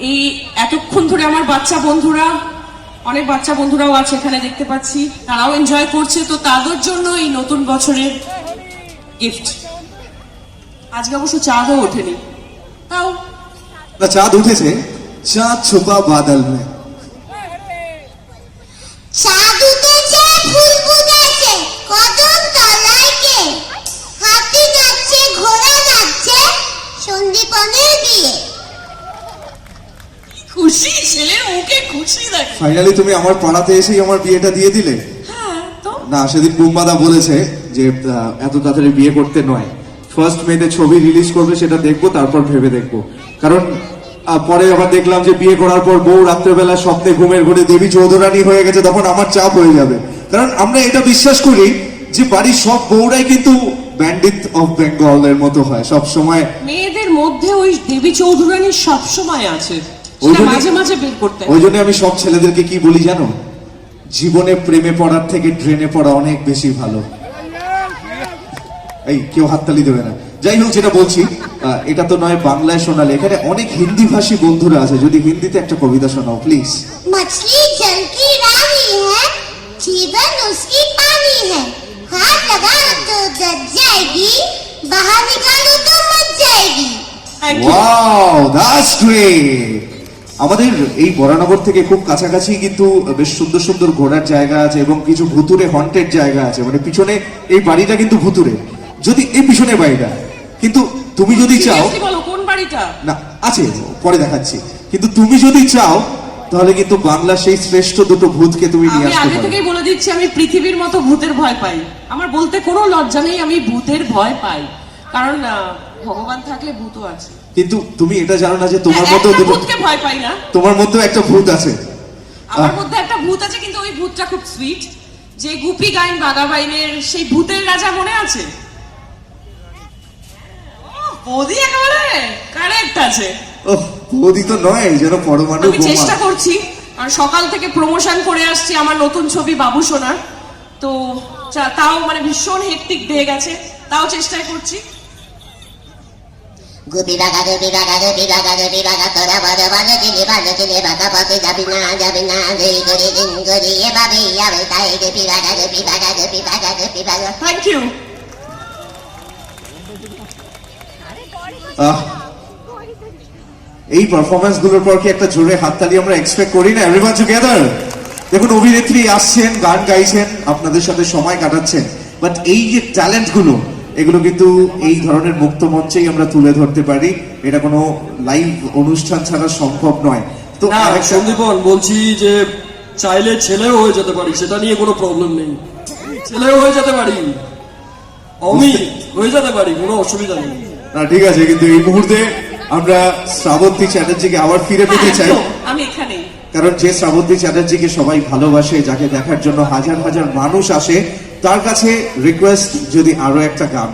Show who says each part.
Speaker 1: এই এতক্ষণ ধরে আমার বাচ্চা বন্ধুরা অনেক বাচ্চা বন্ধুরাও আছে এখানে দেখতে পাচ্ছি তারাও এনজয় করছে তো তাদের জন্য এই নতুন বছরের গিফট আজকে অবশ্য চাঁদও ওঠেনি। তাও।
Speaker 2: চাঁদ উঠেছে। চাঁদ ছোপা বাদল মে।
Speaker 3: চাঁদ উঠেছে ফুল ফুটেছে কদম তলায় কে? হাতি নাচছে ঘোড়া নাচছে সন্দীপনের বিয়ে।
Speaker 1: খুশি ছেলের মুখে খুশি দেখ
Speaker 2: ফাইনালি তুমি আমার পাড়াতে এসেই আমার বিয়েটা দিয়ে দিলে।
Speaker 1: হ্যাঁ তো?
Speaker 2: না সেদিন বুম্বাদা বলেছে যে এত তাড়াতাড়ি বিয়ে করতে নয়। ফার্স্ট মেতে ছবি রিলিজ করবে সেটা দেখব তারপর ভেবে দেখব। কারণ পরে আবার দেখলাম যে বিয়ে করার পর বউ রাত্রেবেলা স্বপ্নে ঘুমের ঘরে দেবী চৌধুরানী হয়ে গেছে তখন আমার চাপ হয়ে যাবে। কারণ আমরা এটা বিশ্বাস করি যে বাড়ির সব বউরাই কিন্তু ব্যান্ডিট অফ বেঙ্গল এর মতো হয়। সব সময়
Speaker 1: মেয়েদের মধ্যে ওই দেবী চৌধুরানী আছে।
Speaker 2: ওই
Speaker 1: সেটা
Speaker 2: জন্যই-
Speaker 1: মাঝে মাঝে বের করতে হয়।
Speaker 2: ওই জন্য আমি সব ছেলেদেরকে কি বলি জানো জীবনে প্রেমে পড়ার থেকে ড্রেনে পড়া অনেক বেশি ভালো এই কেউ হাততালি দেবে না যাই হোক যেটা বলছি আহ, এটা তো নয় বাংলায় শোনালে এখানে অনেক হিন্দি ভাষী বন্ধুরা আছে যদি হিন্দিতে একটা কবিতা শোনাও প্লিজ
Speaker 3: मछली जल की रानी है जीवन उसकी पानी है हाथ लगा तो जल जाएगी बाहर निकालो तो मर जाएगी
Speaker 1: Thank you.
Speaker 2: Wow that's great আমাদের এই বরানগর থেকে খুব কাছাকাছি কিন্তু বেশ সুন্দর সুন্দর ঘোরার জায়গা আছে এবং কিছু ভুতুরে হন্টেড জায়গা আছে। মানে পিছনে এই বাড়িটা কিন্তু ভুতুরে। যদি এই পিছনে বাড়িটা। কিন্তু তুমি যদি চাও
Speaker 1: কোন বাড়িটা?
Speaker 2: না আছে পরে দেখাচ্ছি। কিন্তু তুমি যদি চাও তাহলে কিন্তু বাংলা সেই শ্রেষ্ঠ দুটো ভূতকে তুমি নিয়ে
Speaker 1: আমি
Speaker 2: আসতে
Speaker 1: আগে
Speaker 2: পারো।
Speaker 1: থেকেই বলে দিচ্ছি আমি পৃথিবীর মতো ভূতের ভয় পাই। আমার বলতে কোনো লজ্জা নেই আমি ভূতের ভয় পাই। কারণ ভগবান থাকলে ভূতও আছে।
Speaker 2: কিন্তু তুমি এটা জানো না যে তোমার
Speaker 1: হ্যাঁ,
Speaker 2: দুটো
Speaker 1: ভূতকে ভয় পাই না।
Speaker 2: তোমার মধ্যেও একটা ভূত আছে।
Speaker 1: আমার মধ্যে একটা ভূত আছে কিন্তু ওই ভূতটা খুব সুইট যে গুপি গাইন বাগাবাইনের সেই ভূতের রাজা মনে আছে? বৌদি একেবারে কারেক্ট আছে।
Speaker 2: ওহ বৌদি তো নয় যেন পরমাণু
Speaker 1: আমি চেষ্টা করছি আর সকাল থেকে প্রমোশন করে আসছি আমার নতুন ছবি বাবু সোনার। তো তাও মানে ভীষণ হেক্টিক দিয়ে গেছে তাও চেষ্টাই করছি।
Speaker 3: গুপি বাগা গুপি বাগা গুপি বাগা গুপি বাগা তোরা বড় বড় চিনি ভালো চিনি বাগা পথে যাবি না যাবি না দেরি করে দিন করে এভাবে যাবে তাই গুপি বাগা গুপি বাগা গুপি বাগা গুপি বাগা
Speaker 1: থ্যাংক ইউ
Speaker 2: এই পারফরমেন্সগুলোর পর কি একটা জোরে হাততালি আমরা এক্সপেক্ট করি না? এভরিওয়ান টুগেদার দেখুন, অভিনেত্রী আসছেন, গান গাইছেন, আপনাদের সাথে সময় কাটাচ্ছেন বাট এই যে ট্যালেন্টগুলো এগুলো কিন্তু এই ধরনের মুক্ত মঞ্চেই আমরা তুলে ধরতে পারি। এটা কোনো লাইভ অনুষ্ঠান ছাড়া সম্ভব নয়। তো
Speaker 4: সন্দীপন বলছি যে চাইলে ছেলেও হয়ে যেতে পারি সেটা নিয়ে কোনো প্রবলেম নেই। ছেলেও হয়ে যেতে পারি। অমিত হয়ে যেতে পারি কোনো অসুবিধা নেই।
Speaker 2: না ঠিক আছে কিন্তু এই মুহূর্তে আমরা শ্রাবন্তী চ্যাটার্জিকে আবার ফিরে পেতে চাই।
Speaker 1: আমি এখানেই।
Speaker 2: কারণ যে শ্রাবন্তী চ্যাটার্জিকে সবাই ভালোবাসে, যাকে দেখার জন্য হাজার হাজার মানুষ আসে, তার কাছে রিকোয়েস্ট যদি আরও একটা গান।